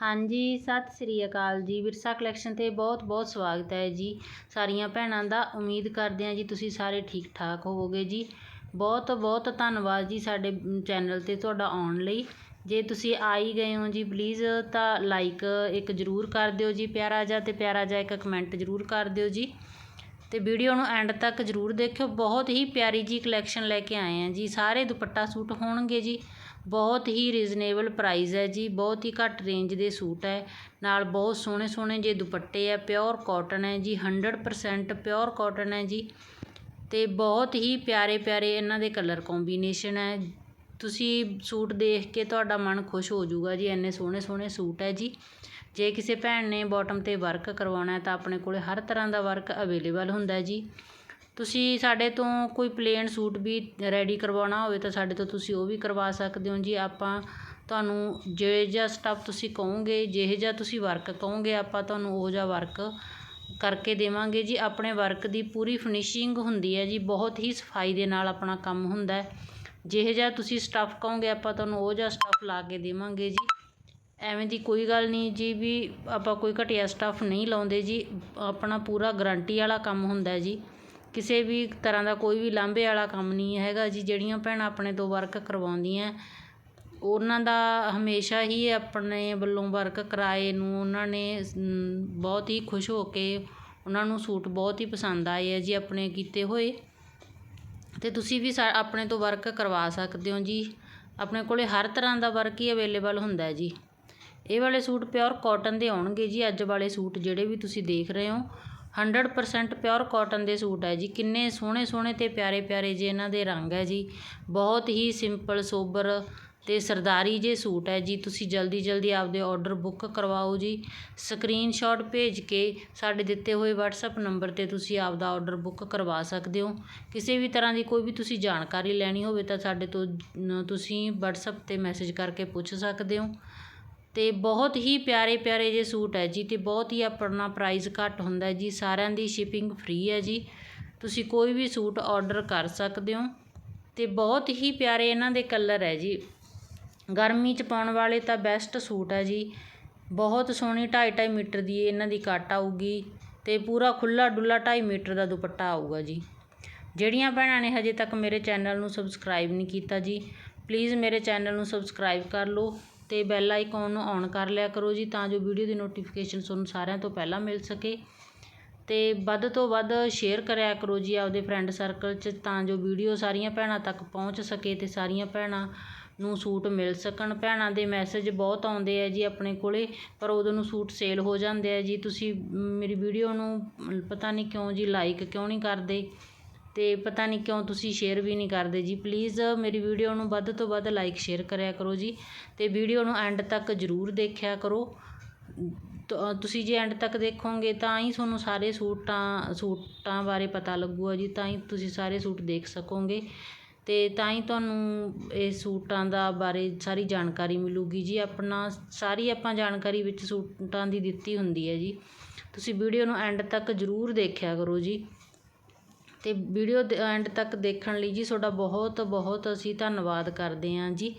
ਹਾਂਜੀ, ਸਤਿ ਸ੍ਰੀ ਅਕਾਲ ਜੀ। ਵਿਰਸਾ ਕਲੈਕਸ਼ਨ ਤੇ ਬਹੁਤ ਬਹੁਤ ਸਵਾਗਤ ਹੈ ਜੀ। ਸਾਰੀਆਂ ਭੈਣਾਂ ਦਾ ਉਮੀਦ ਕਰਦੇ ਹਾਂ ਜੀ ਤੁਸੀਂ ਸਾਰੇ ਠੀਕ ਠਾਕ ਹੋਵੋਗੇ ਜੀ। ਬਹੁਤ ਬਹੁਤ ਧੰਨਵਾਦ ਜੀ ਸਾਡੇ ਚੈਨਲ ਤੇ ਤੁਹਾਡਾ ਆਉਣ ਲਈ। ਜੇ ਤੁਸੀਂ ਆਈ ਗਏ ਹੋ ਜੀ ਪਲੀਜ਼ ਤਾਂ ਲਾਈਕ ਇੱਕ ਜ਼ਰੂਰ ਕਰ ਦਿਓ ਜੀ। ਪਿਆਰਾ ਜਿਹਾ ਤੇ ਪਿਆਰਾ ਜਿਹਾ ਇੱਕ ਕਮੈਂਟ ਜ਼ਰੂਰ ਕਰ ਦਿਓ ਜੀ। ਤੇ ਵੀਡੀਓ ਨੂੰ ਐਂਡ ਤੱਕ ਜ਼ਰੂਰ ਦੇਖਿਓ। ਬਹੁਤ ਹੀ ਪਿਆਰੀ ਜੀ ਕਲੈਕਸ਼ਨ ਲੈ ਕੇ ਆਏ ਆ ਜੀ। ਸਾਰੇ ਦੁਪੱਟਾ ਸੂਟ ਹੋਣਗੇ ਜੀ। ਬਹੁਤ ਹੀ ਰੀਜ਼ਨੇਬਲ ਪ੍ਰਾਈਜ਼ ਹੈ ਜੀ, ਬਹੁਤ ਹੀ ਘੱਟ ਰੇਂਜ ਦੇ ਸੂਟ ਹੈ। ਨਾਲ ਬਹੁਤ ਸੋਹਣੇ ਸੋਹਣੇ ਜੇ ਦੁਪੱਟੇ ਆ ਪਿਓਰ ਕੋਟਨ ਹੈ ਜੀ 100% ਪਿਓਰ ਕੋਟਨ ਹੈ ਜੀ। ਅਤੇ ਬਹੁਤ ਹੀ ਪਿਆਰੇ ਪਿਆਰੇ ਇਹਨਾਂ ਦੇ ਕਲਰ ਕੋਂਬੀਨੇਸ਼ਨ ਹੈ। ਤੁਸੀਂ ਸੂਟ ਦੇਖ ਕੇ ਤੁਹਾਡਾ ਮਨ ਖੁਸ਼ ਹੋ ਜਾਊਗਾ ਜੀ, ਇੰਨੇ ਸੋਹਣੇ ਸੋਹਣੇ ਸੂਟ ਹੈ ਜੀ। ਜੇ ਕਿਸੇ ਭੈਣ ਨੇ ਬਾਟਮ ਤੇ ਵਰਕ ਕਰਵਾਉਣਾ ਤਾਂ ਆਪਣੇ ਕੋਲੇ ਹਰ ਤਰ੍ਹਾਂ ਦਾ ਵਰਕ ਅਵੇਲੇਬਲ ਹੁੰਦਾ ਜੀ। ਤੁਸੀਂ ਸਾਡੇ ਤੋਂ ਕੋਈ ਪਲੇਨ ਸੂਟ ਵੀ ਰੈਡੀ ਕਰਵਾਉਣਾ ਹੋਵੇ ਤਾਂ ਸਾਡੇ ਤੋਂ ਤੁਸੀਂ ਉਹ ਵੀ ਕਰਵਾ ਸਕਦੇ ਹੋ ਜੀ। ਆਪਾਂ ਤੁਹਾਨੂੰ ਜਿਹੋ ਜਿਹਾ ਸਟੱਫ ਤੁਸੀਂ ਕਹੋਗੇ, ਜਿਹੋ ਜਿਹਾ ਤੁਸੀਂ ਵਰਕ ਕਹੋਗੇ, ਆਪਾਂ ਤੁਹਾਨੂੰ ਉਹ ਜਿਹਾ ਵਰਕ ਕਰਕੇ ਦੇਵਾਂਗੇ ਜੀ। ਆਪਣੇ ਵਰਕ ਦੀ ਪੂਰੀ ਫਿਨਿਸ਼ਿੰਗ ਹੁੰਦੀ ਹੈ ਜੀ। ਬਹੁਤ ਹੀ ਸਫ਼ਾਈ ਦੇ ਨਾਲ ਆਪਣਾ ਕੰਮ ਹੁੰਦਾ ਜਿਹੋ ਜਿਹਾ ਤੁਸੀਂ ਸਟੱਫ ਕਹੋਗੇ, ਆਪਾਂ ਤੁਹਾਨੂੰ ਉਹ ਜਿਹਾ ਸਟੱਫ ਲਾ ਕੇ ਦੇਵਾਂਗੇ ਜੀ। ਐਵੇਂ ਦੀ ਕੋਈ ਗੱਲ ਨਹੀਂ ਜੀ ਵੀ ਆਪਾਂ ਕੋਈ ਘਟੀਆ ਸਟੱਫ ਨਹੀਂ ਲਾਉਂਦੇ ਜੀ। ਆਪਣਾ ਪੂਰਾ ਗਰੰਟੀ ਵਾਲਾ ਕੰਮ ਹੁੰਦਾ ਜੀ। ਕਿਸੇ ਵੀ ਤਰ੍ਹਾਂ ਦਾ ਕੋਈ ਵੀ ਲਾਂਭੇ ਵਾਲਾ ਕੰਮ ਨਹੀਂ ਹੈਗਾ ਜੀ। ਜਿਹੜੀਆਂ ਭੈਣਾਂ ਆਪਣੇ ਤੋਂ ਵਰਕ ਕਰਵਾਉਂਦੀਆਂ, ਉਹਨਾਂ ਦਾ ਹਮੇਸ਼ਾ ਹੀ ਆਪਣੇ ਵੱਲੋਂ ਵਰਕ ਕਰਵਾਏ ਨੂੰ ਉਹਨਾਂ ਨੇ ਬਹੁਤ ਹੀ ਖੁਸ਼ ਹੋ ਕੇ ਉਹਨਾਂ ਨੂੰ ਸੂਟ ਬਹੁਤ ਹੀ ਪਸੰਦ ਆਏ ਹੈ ਜੀ ਆਪਣੇ ਕੀਤੇ ਹੋਏ। ਅਤੇ ਤੁਸੀਂ ਵੀ ਸਾ, ਆਪਣੇ ਤੋਂ ਵਰਕ ਕਰਵਾ ਸਕਦੇ ਹੋ ਜੀ। ਆਪਣੇ ਕੋਲ ਹਰ ਤਰ੍ਹਾਂ ਦਾ ਵਰਕ ਹੀ ਅਵੇਲੇਬਲ ਹੁੰਦਾ ਹੈ ਜੀ। ਇਹ ਵਾਲੇ ਸੂਟ ਪਿਓਰ ਕਾਟਨ ਦੇ ਆਉਣਗੇ ਜੀ। ਅੱਜ ਵਾਲੇ ਸੂਟ ਜਿਹੜੇ ਵੀ ਤੁਸੀਂ ਦੇਖ ਰਹੇ ਹੋ 100% ਪਿਓਰ ਕਾਟਨ ਦੇ ਸੂਟ ਹੈ ਜੀ। ਕਿੰਨੇ ਸੋਹਣੇ ਸੋਹਣੇ ਤੇ ਪਿਆਰੇ ਪਿਆਰੇ ਜੇ ਇਹਨਾਂ ਦੇ ਰੰਗ ਹੈ ਜੀ। ਬਹੁਤ ਹੀ ਸਿੰਪਲ ਸੋਬਰ ਤੇ ਸਰਦਾਰੀ ਜੇ ਸੂਟ ਹੈ ਜੀ। ਤੁਸੀਂ ਜਲਦੀ ਜਲਦੀ ਆਪਦੇ ਆਰਡਰ ਬੁੱਕ ਕਰਵਾਓ ਜੀ। ਸਕਰੀਨਸ਼ਾਟ ਭੇਜ ਕੇ ਸਾਡੇ ਦਿੱਤੇ ਹੋਏ WhatsApp ਨੰਬਰ ਤੇ ਤੁਸੀਂ ਆਪਦਾ ਆਰਡਰ ਬੁੱਕ ਕਰਵਾ ਸਕਦੇ ਹੋ। ਕਿਸੇ ਵੀ ਤਰ੍ਹਾਂ ਦੀ ਕੋਈ ਵੀ ਤੁਸੀਂ ਜਾਣਕਾਰੀ ਲੈਣੀ ਹੋਵੇ ਤਾਂ ਸਾਡੇ ਤੋਂ, ਤੁਸੀਂ WhatsApp ਤੇ ਮੈਸੇਜ ਕਰਕੇ ਪੁੱਛ ਸਕਦੇ ਹੋ। ਅਤੇ ਬਹੁਤ ਹੀ ਪਿਆਰੇ ਪਿਆਰੇ ਜੇ ਸੂਟ ਹੈ ਜੀ ਅਤੇ ਬਹੁਤ ਹੀ ਆਪਣਾ ਪ੍ਰਾਈਜ਼ ਘੱਟ ਹੁੰਦਾ ਜੀ, ਸਾਰਿਆਂ ਦੀ ਸ਼ਿਪਿੰਗ ਫ੍ਰੀ ਹੈ ਜੀ। ਤੁਸੀਂ ਕੋਈ ਵੀ ਸੂਟ ਔਡਰ ਕਰ ਸਕਦੇ ਹੋ ਅਤੇ ਬਹੁਤ ਹੀ ਪਿਆਰੇ ਇਹਨਾਂ ਦੇ ਕਲਰ ਹੈ ਜੀ। ਗਰਮੀ 'ਚ ਪਾਉਣ ਵਾਲੇ ਤਾਂ ਬੈਸਟ ਸੂਟ ਹੈ ਜੀ। ਬਹੁਤ ਸੋਹਣੀ 2.5 ਮੀਟਰ ਦੀ ਇਹਨਾਂ ਦੀ ਕੱਟ ਆਊਗੀ ਅਤੇ ਪੂਰਾ ਖੁੱਲ੍ਹਾ ਡੁੱਲਾ ਢਾਈ ਮੀਟਰ ਦਾ ਦੁਪੱਟਾ ਆਊਗਾ ਜੀ। ਜਿਹੜੀਆਂ ਭੈਣਾਂ ਨੇ ਹਜੇ ਤੱਕ ਮੇਰੇ ਚੈਨਲ ਨੂੰ ਸਬਸਕ੍ਰਾਈਬ ਨਹੀਂ ਕੀਤਾ ਜੀ ਪਲੀਜ਼ ਮੇਰੇ ਚੈਨਲ ਨੂੰ ਸਬਸਕ੍ਰਾਈਬ ਕਰ ਲਓ ਅਤੇ ਬੈਲ ਆਈਕੋਨ ਨੂੰ ਔਨ ਕਰ ਲਿਆ ਕਰੋ ਜੀ ਤਾਂ ਜੋ ਵੀਡੀਓ ਦੀ ਨੋਟੀਫਿਕੇਸ਼ਨ ਤੁਹਾਨੂੰ ਸਾਰਿਆਂ ਤੋਂ ਪਹਿਲਾਂ ਮਿਲ ਸਕੇ। ਅਤੇ ਵੱਧ ਤੋਂ ਵੱਧ ਸ਼ੇਅਰ ਕਰਿਆ ਕਰੋ ਜੀ ਆਪਦੇ ਫਰੈਂਡ ਸਰਕਲ 'ਚ ਤਾਂ ਜੋ ਵੀਡੀਓ ਸਾਰੀਆਂ ਭੈਣਾਂ ਤੱਕ ਪਹੁੰਚ ਸਕੇ ਅਤੇ ਸਾਰੀਆਂ ਭੈਣਾਂ ਨੂੰ ਸੂਟ ਮਿਲ ਸਕਣ। ਭੈਣਾਂ ਦੇ ਮੈਸੇਜ ਬਹੁਤ ਆਉਂਦੇ ਆ ਜੀ ਆਪਣੇ ਕੋਲੇ, ਪਰ ਉਦੋਂ ਨੂੰ ਸੂਟ ਸੇਲ ਹੋ ਜਾਂਦੇ ਆ ਜੀ। ਤੁਸੀਂ ਮੇਰੀ ਵੀਡੀਓ ਨੂੰ ਪਤਾ ਨਹੀਂ ਕਿਉਂ ਜੀ ਲਾਈਕ ਕਿਉਂ ਨਹੀਂ ਕਰਦੇ? ਅਤੇ ਪਤਾ ਨਹੀਂ ਕਿਉਂ ਤੁਸੀਂ ਸ਼ੇਅਰ ਵੀ ਨਹੀਂ ਕਰਦੇ ਜੀ। ਪਲੀਜ਼ ਮੇਰੀ ਵੀਡੀਓ ਨੂੰ ਵੱਧ ਤੋਂ ਵੱਧ ਲਾਈਕ ਸ਼ੇਅਰ ਕਰਿਆ ਕਰੋ ਜੀ ਅਤੇ ਵੀਡੀਓ ਨੂੰ ਐਂਡ ਤੱਕ ਜ਼ਰੂਰ ਦੇਖਿਆ ਕਰੋ। ਤੁਸੀਂ ਜੇ ਐਂਡ ਤੱਕ ਦੇਖੋਗੇ ਤਾਂ ਹੀ ਤੁਹਾਨੂੰ ਸਾਰੇ ਸੂਟਾਂ ਸੂਟਾਂ ਬਾਰੇ ਪਤਾ ਲੱਗੂਗਾ ਜੀ, ਤਾਂ ਹੀ ਤੁਸੀਂ ਸਾਰੇ ਸੂਟ ਦੇਖ ਸਕੋਗੇ ਅਤੇ ਤਾਂ ਹੀ ਤੁਹਾਨੂੰ ਇਹ ਸੂਟਾਂ ਦਾ ਬਾਰੇ ਸਾਰੀ ਜਾਣਕਾਰੀ ਮਿਲੂਗੀ ਜੀ। ਆਪਣਾ ਸਾਰੀ ਆਪਾਂ ਜਾਣਕਾਰੀ ਵਿੱਚ ਸੂਟਾਂ ਦੀ ਦਿੱਤੀ ਹੁੰਦੀ ਹੈ ਜੀ। ਤੁਸੀਂ ਵੀਡੀਓ ਨੂੰ ਐਂਡ ਤੱਕ ਜ਼ਰੂਰ ਦੇਖਿਆ ਕਰੋ ਜੀ। ਅਤੇ ਵੀਡੀਓ ਐਂਡ ਤੱਕ ਦੇਖਣ ਲਈ ਜੀ ਤੁਹਾਡਾ ਬਹੁਤ ਬਹੁਤ ਅਸੀਂ ਧੰਨਵਾਦ ਕਰਦੇ ਹਾਂ ਜੀ।